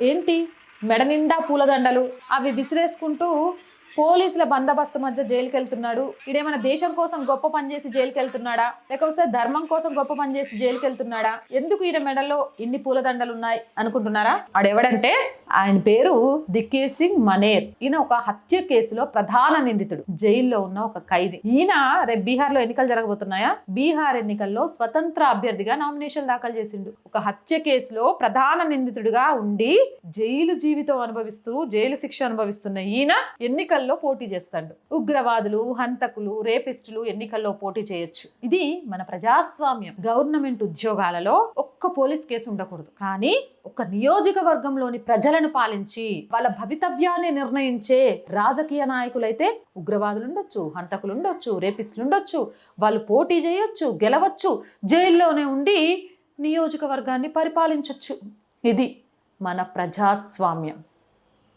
ఏంటి? మెడ నిండా పూలదండలు. అవి విసిరేసుకుంటూ పోలీసుల బందోబస్తు మధ్య జైలుకి వెళ్తున్నాడు ఇడేమైనా దేశం కోసం గొప్ప పని చేసి జైలుకి వెళ్తున్నాడా లేకపోతే ధర్మం కోసం గొప్ప పని చేసి జైలుకి వెళ్తున్నాడా ఎందుకు ఈయన మెడలో ఇన్ని పూలదండలు ఉన్నాయి అనుకుంటున్నారా? ఆడెవడంటే ఆయన పేరు దిక్కీర్ సింగ్ మనేర్. ఈయన ఒక హత్య కేసులో ప్రధాన నిందితుడు. జైల్లో ఉన్న ఒక ఖైదీ. ఈయన రేపు బీహార్లో ఎన్నికలు జరగబోతున్నాయా? బీహార్ ఎన్నికల్లో స్వతంత్ర అభ్యర్థిగా నామినేషన్ దాఖలు చేసిండు. ఒక హత్య కేసులో ప్రధాన నిందితుడిగా ఉండి జైలు జీవితం అనుభవిస్తూ జైలు శిక్ష అనుభవిస్తున్న ఈయన ఎన్నికల్లో పోటీ చేస్తాడు. ఉగ్రవాదులు హంతకులు రేపిస్టులు ఎన్నికల్లో పోటీ చేయొచ్చు. ఇది మన ప్రజాస్వామ్యం. గవర్నమెంట్ ఉద్యోగాలలో ఒక్క పోలీస్ కేసు ఉండకూడదు. కానీ ఒక నియోజకవర్గంలోని ప్రజలను పాలించి వాళ్ళ భవితవ్యాన్ని నిర్ణయించే రాజకీయ నాయకులైతే ఉగ్రవాదులు ఉండొచ్చు హంతకులు ఉండొచ్చు రేపిస్టులు ఉండొచ్చు వాళ్ళు పోటీ చేయొచ్చు గెలవచ్చు జైల్లోనే ఉండి నియోజకవర్గాన్ని పరిపాలించవచ్చు ఇది మన ప్రజాస్వామ్యం.